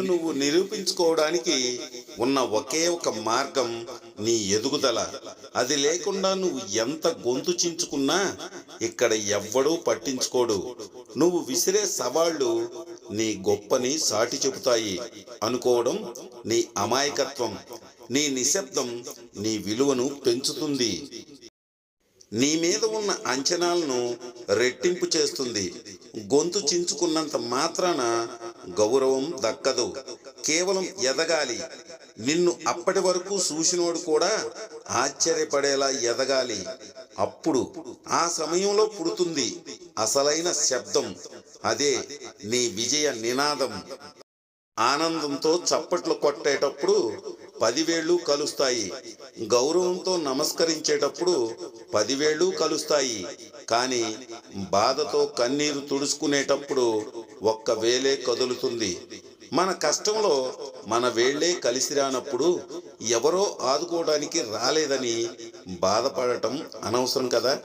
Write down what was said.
నిన్ను నువ్వు నిరూపించుకోవడానికి ఉన్న ఒకే ఒక మార్గం నీ ఎదుగుదల. అది లేకుండా నువ్వు ఎంత గొంతు చించుకున్నా ఇక్కడ ఎవ్వడూ పట్టించుకోడు. నువ్వు విసిరే సవాళ్ళు నీ గొప్పని సాటి చెబుతాయి. అనుకోవడం నీ అమాయకత్వం. నీ నిశ్శబ్దం నీ విలువను పెంచుతుంది. నీ మీద ఉన్న అంచనాలను రెట్టింపు చేస్తుంది. గొంతు చించుకున్నంత మాత్రాన గౌరవం దక్కదు. కేవలం ఎదగాలి. నిన్ను అప్పటి వరకు చూసినోడు కూడా ఆశ్చర్యపడేలా ఎదగాలి. అప్పుడు ఆ సమయంలో పుడుతుంది అసలైన శబ్దం. అదే నీ విజయ నినాదం. ఆనందంతో చప్పట్లు కొట్టేటప్పుడు పదివేళ్ళు కలుస్తాయి. గౌరవంతో నమస్కరించేటప్పుడు పదివేళ్ళు కలుస్తాయి. కానీ బాధతో కన్నీరు తుడుచుకునేటప్పుడు ఒక్క వేలే కదులుతుంది. మన కష్టంలో మన వేళ్ళే కలిసి రానప్పుడు ఎవరో ఆదుకోవడానికి రాలేదని బాధపడటం అనవసరం కదా?